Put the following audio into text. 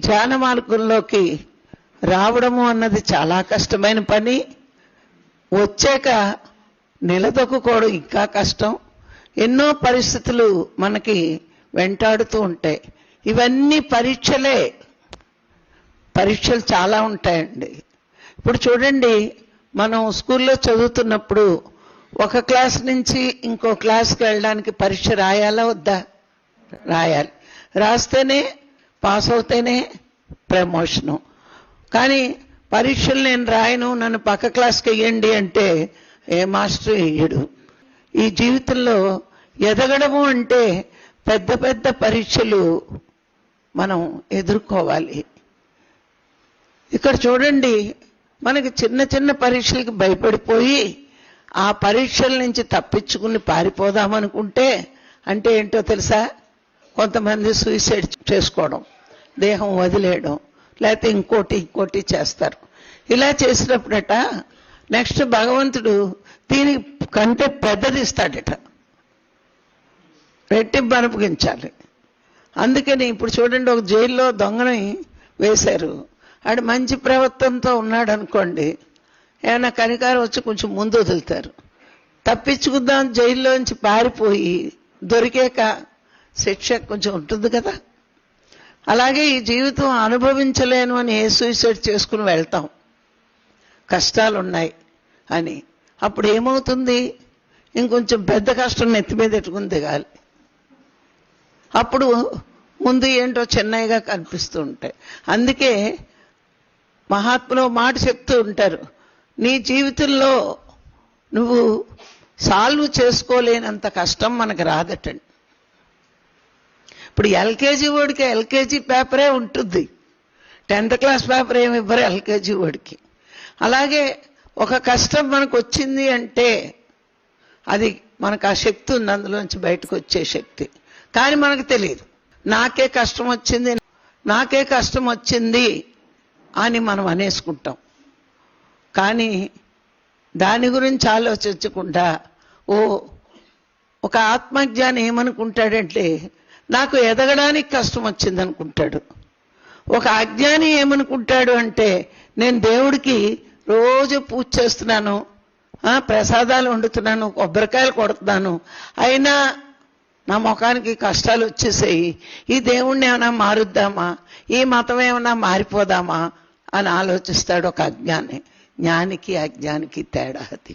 ధ్యాన మార్గంలోకి రావడము అన్నది చాలా కష్టమైన పని. వచ్చాక నిలదొక్కుకోవడం ఇంకా కష్టం. ఎన్నో పరిస్థితులు మనకి వెంటాడుతూ ఉంటాయి. ఇవన్నీ పరీక్షలే. పరీక్షలు చాలా ఉంటాయండి. ఇప్పుడు చూడండి మనం స్కూల్లో చదువుతున్నప్పుడు ఒక క్లాస్ నుంచి ఇంకో క్లాస్కి వెళ్ళడానికి పరీక్ష రాయాలా వద్దా? రాయాలి. రాస్తేనే పాస్ అవుతేనే ప్రమోషను. కానీ పరీక్షలు నేను రాయను నన్ను పక్క క్లాస్కి వెయ్యండి అంటే ఏ మాస్టర్ వేయడు. ఈ జీవితంలో ఎదగడము అంటే పెద్ద పెద్ద పరీక్షలు మనం ఎదుర్కోవాలి. ఇక్కడ చూడండి మనకి చిన్న చిన్న పరీక్షలకు భయపడిపోయి ఆ పరీక్షల నుంచి తప్పించుకుని పారిపోదామనుకుంటే అంటే ఏంటో తెలుసా? కొంతమంది సూసైడ్ చేసుకోవడం దేహం వదిలేయడం లేకపోతే ఇంకోటి ఇంకోటి చేస్తారు. ఇలా చేసినప్పుడట నెక్స్ట్ భగవంతుడు దీని కంటే పెద్దది ఇస్తాడట రెట్టింపు అనుపగించాలి అందుకని ఇప్పుడు చూడండి ఒక జైల్లో దొంగని వేశారు. ఆడు మంచి ప్రవర్తనతో ఉన్నాడు అనుకోండి ఏమైనా కనికారం వచ్చి కొంచెం ముందు వదులుతారు. తప్పించుకుందాం జైల్లోంచి పారిపోయి దొరికాక శిక్ష కొంచెం ఉంటుంది కదా. అలాగే ఈ జీవితం అనుభవించలేను అని ఏ సూసైడ్ చేసుకుని వెళ్తాం. కష్టాలు ఉన్నాయి అని. అప్పుడు ఏమవుతుంది? ఇంకొంచెం పెద్ద కష్టం నెత్తి మీద ఎట్టుకుని దిగాలి. అప్పుడు ముందు ఏంటో చెన్నైగా కనిపిస్తూ ఉంటాయి. అందుకే మహాత్ములు మాట చెప్తూ ఉంటారు. నీ జీవితంలో నువ్వు సాల్వ్ చేసుకోలేనంత కష్టం మనకు రాదటండి. ఇప్పుడు ఎల్కేజీ వాడికి ఎల్కేజీ పేపరే ఉంటుంది. టెన్త్ క్లాస్ పేపర్ ఏమి ఇవ్వరు ఎల్కేజీ వాడికి. అలాగే ఒక కష్టం మనకు వచ్చింది అంటే అది మనకు ఆ శక్తి ఉంది అందులోంచి బయటకు వచ్చే శక్తి. కానీ మనకు తెలియదు నాకే కష్టం వచ్చింది నాకే కష్టం వచ్చింది అని మనం అనేసుకుంటాం. కానీ దాని గురించి ఆలోచించకుండా ఓ ఒక ఆత్మజ్ఞానం ఏమనుకుంటాడంటే నాకు ఎదగడానికి కష్టం వచ్చింది అనుకుంటాడు ఒక అజ్ఞాని ఏమనుకుంటాడు అంటే నేను దేవుడికి రోజు పూజ చేస్తున్నాను ప్రసాదాలు వండుతున్నాను కొబ్బరికాయలు కొడుతున్నాను అయినా నా ముఖానికి కష్టాలు వచ్చేసాయి. ఈ దేవుణ్ణి ఏమైనా మారుద్దామా? ఈ మతం ఏమైనా మారిపోదామా? అని ఆలోచిస్తాడు ఒక అజ్ఞాని. జ్ఞానికి అజ్ఞానికి తేడా అది.